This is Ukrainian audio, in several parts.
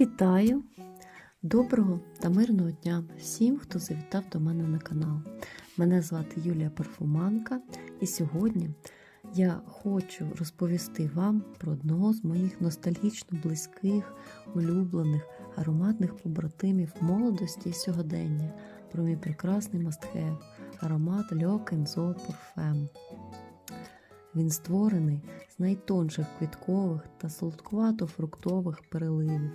Вітаю! Доброго та мирного дня всім, хто завітав до мене на канал. Мене звати Юлія Парфуманка, і сьогодні я хочу розповісти вам про одного з моїх ностальгічно близьких, улюблених, ароматних побратимів молодості і сьогодення, про мій прекрасний мастхев, аромат Льо Кензо Парфем. Він створений з найтонших квіткових та солодкувато-фруктових переливів,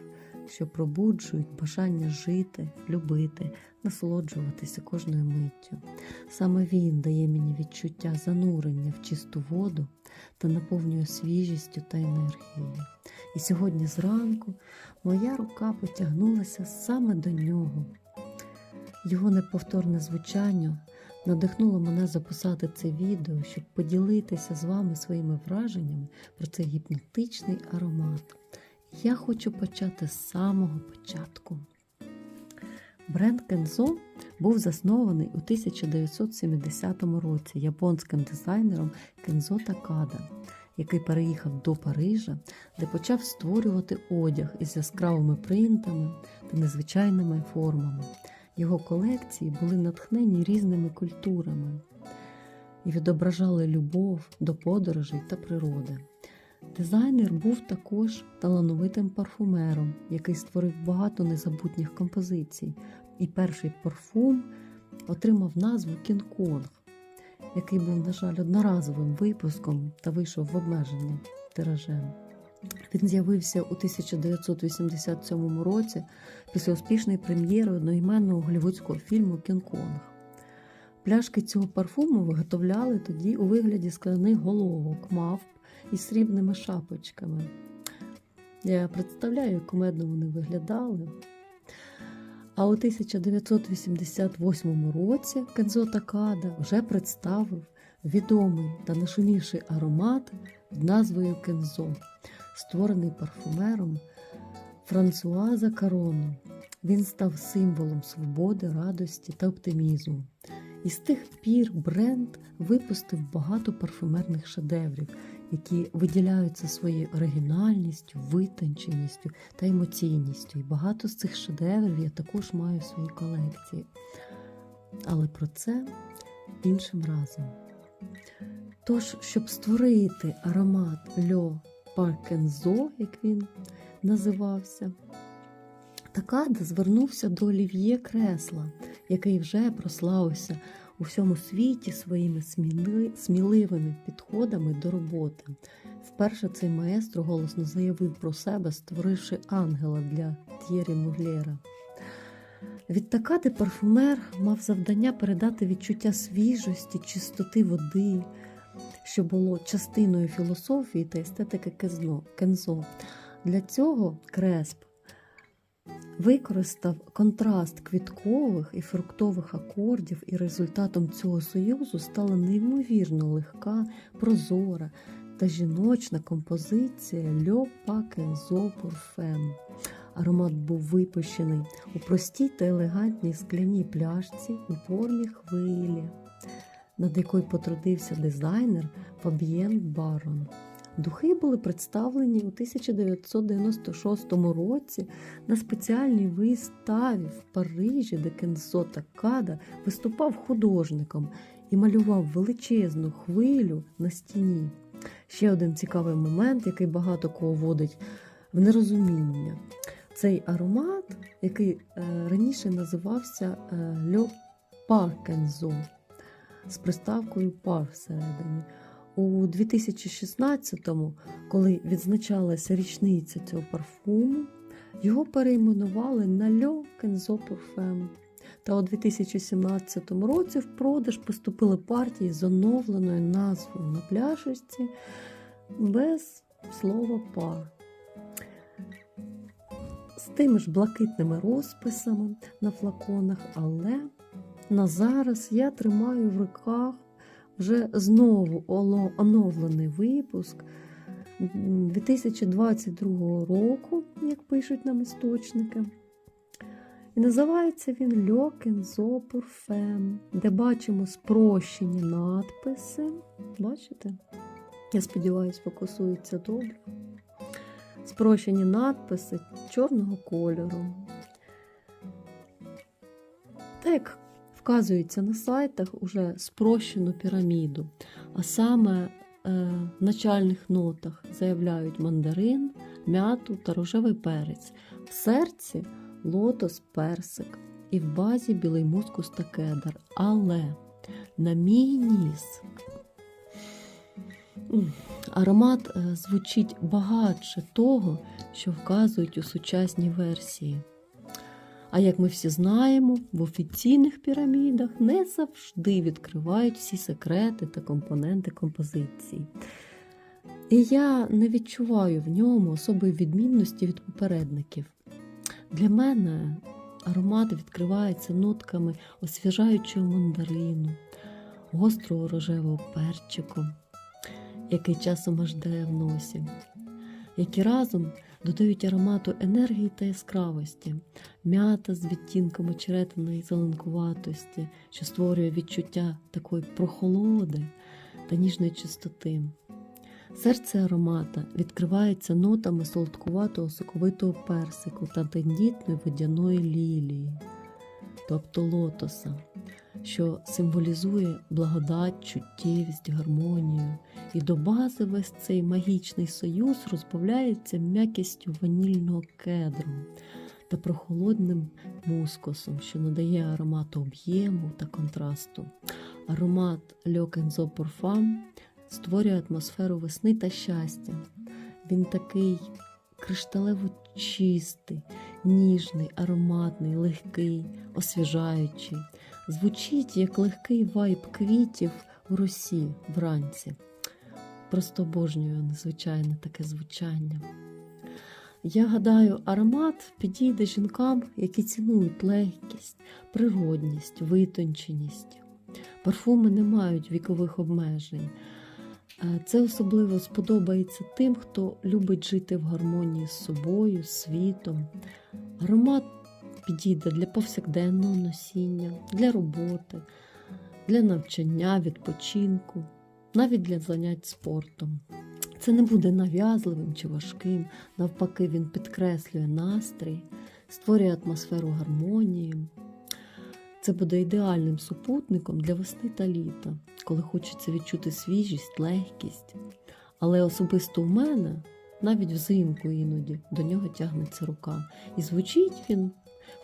що пробуджують бажання жити, любити, насолоджуватися кожною миттю. Саме він дає мені відчуття занурення в чисту воду та наповнює свіжістю та енергією. І сьогодні зранку моя рука потягнулася саме до нього. Його неповторне звучання надихнуло мене записати це відео, щоб поділитися з вами своїми враженнями про цей гіпнотичний аромат. Я хочу почати з самого початку. Бренд Кензо був заснований у 1970 році японським дизайнером Кензо Такада, який переїхав до Парижа, де почав створювати одяг із яскравими принтами та незвичайними формами. Його колекції були натхнені різними культурами і відображали любов до подорожей та природи. Дизайнер був також талановитим парфумером, який створив багато незабутніх композицій, і перший парфум отримав назву Кінг-Конг, який був, на жаль, одноразовим випуском та вийшов в обмеженим тиражем. Він з'явився у 1987 році після успішної прем'єри одноіменного голівудського фільму Кінг-Конг. Пляшки цього парфуму виготовляли тоді у вигляді скляних головок, мавп із срібними шапочками. Я представляю, як кумедно вони виглядали. А у 1988 році Кензо Такада вже представив відомий та нашумівший аромат під назвою Кензо, створений парфумером Франсуаза Карону. Він став символом свободи, радості та оптимізму. І з тих пір бренд випустив багато парфумерних шедеврів, які виділяються своєю оригінальністю, витонченістю та емоційністю. І багато з цих шедеврів я також маю в своїй колекції. Але про це іншим разом. Тож, щоб створити аромат Льо Паркензо, як він називався, Такада звернувся до Олів'є Кресла, який вже прославився у всьому світі своїми сміливими підходами до роботи. Вперше цей маестро голосно заявив про себе, створивши ангела для Т'єрі Муглєра. Від Такади парфумер мав завдання передати відчуття свіжості, чистоти води, що було частиною філософії та естетики кензо. Для цього Кресп використав контраст квіткових і фруктових акордів, і результатом цього союзу стала неймовірно легка, прозора та жіночна композиція Льо Пакензо Парфем. Аромат був випущений у простій та елегантній скляній пляшці у формі хвилі, над якою потрудився дизайнер Фаб'єн Барон. Духи були представлені у 1996 році на спеціальній виставі в Парижі, де Кензо Такада виступав художником і малював величезну хвилю на стіні. Ще один цікавий момент, який багато кого вводить в нерозуміння. Цей аромат, який раніше називався Льо Паркензо з приставкою пар всередині. У 2016-му, коли відзначалася річниця цього парфуму, його перейменували на Льо Кензо Парфем. Та у 2017 році в продаж поступили партії з оновленою назвою на пляшечці без слова пар. З тими ж блакитними розписами на флаконах, але на зараз я тримаю в руках вже знову оновлений випуск 2022 року, як пишуть нам істочники. І називається він Льо Кензо Парфем, де бачимо спрощені надписи. Бачите? Я сподіваюся, фокусується добре. спрощені надписи чорного кольору. Так вказується на сайтах уже спрощену піраміду, а саме е, в начальних нотах заявляють мандарин, м'яту та рожевий перець, в серці лотос, персик і в базі білий мускус та кедр. Але на мій ніс аромат е, звучить багатше того, що вказують у сучасній версії. А як ми всі знаємо, в офіційних пірамідах не завжди відкривають всі секрети та компоненти композиції. І я не відчуваю в ньому особої відмінності від попередників. Для мене аромат відкривається нотками освіжаючого мандарину, гострого рожевого перчику, який часом аж дає в носі, які разом додають аромату енергії та яскравості, м'ята з відтінками черетиної зеленкуватості, що створює відчуття такої прохолоди та ніжної чистоти. Серце аромата відкривається нотами солодкуватого соковитого персику та тендітної водяної лілії, тобто лотоса, що символізує благодать, чуттєвість, гармонію. І до бази весь цей магічний союз розбавляється м'якістю ванільного кедру та прохолодним мускусом, що надає аромату об'єму та контрасту. Аромат Kenzo Parfum створює атмосферу весни та щастя. Він такий кришталево чистий, ніжний, ароматний, легкий, освіжаючий. Звучить як легкий вайб квітів у росі вранці. Просто обожнюю незвичайне таке звучання. Я гадаю, аромат підійде жінкам, які цінують легкість, природність, витонченість. Парфуми не мають вікових обмежень. Е, Це особливо сподобається тим, хто любить жити в гармонії з собою, світом. Аромат підійде для повсякденного носіння, для роботи, для навчання, відпочинку, навіть для занять спортом. Це не буде нав'язливим чи важким, навпаки, він підкреслює настрій, створює атмосферу гармонії. Це буде ідеальним супутником для весни та літа, коли хочеться відчути свіжість, легкість. Але особисто у мене, навіть взимку іноді, до нього тягнеться рука. І звучить він в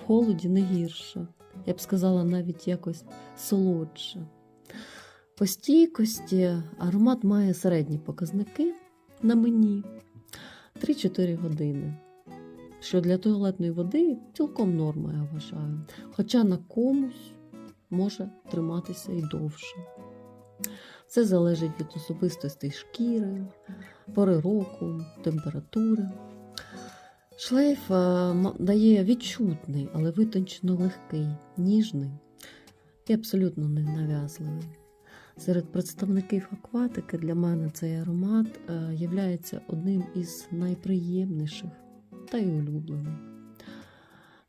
холоді не гірше. Я б сказала, навіть якось солодше. По стійкості аромат має середні показники на мені 3-4 години. Що для туалетної води цілком норма, я вважаю. Хоча на комусь може триматися і довше. Це залежить від особистостей шкіри, пори року, температури. Шлейф е, дає відчутний, але витончено легкий, ніжний і абсолютно не нав'язливий. Серед представників акватики для мене цей аромат е, є одним із найприємніших та й улюблений.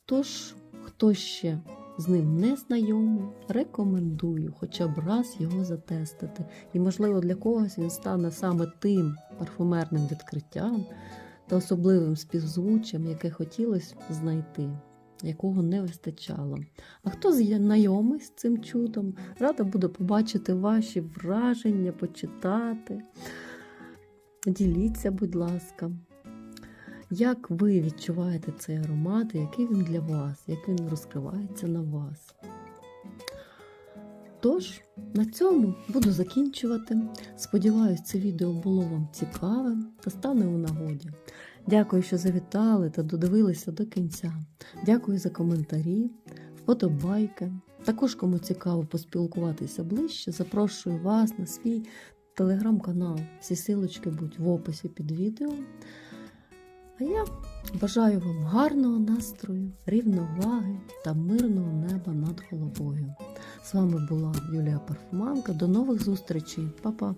Тож, хто ще з ним не знайомий, рекомендую хоча б раз його затестити. І, можливо, для когось він стане саме тим парфумерним відкриттям та особливим співзвуччям, яке хотілося знайти, якого не вистачало. А хто знайомий з цим чудом, рада буду побачити ваші враження, почитати. Діліться, будь ласка. Як ви відчуваєте цей аромат, і який він для вас, як він розкривається на вас? Тож, на цьому буду закінчувати. Сподіваюсь, це відео було вам цікавим та стане у нагоді. Дякую, що завітали та додивилися до кінця. Дякую за коментарі, вподобайки. Також, кому цікаво поспілкуватися ближче, запрошую вас на свій телеграм-канал. Всі силочки будуть в описі під відео. А я бажаю вам гарного настрою, рівноваги та мирного неба над головою. З вами була Юлія Парфуманка. До нових зустрічей, Па-па!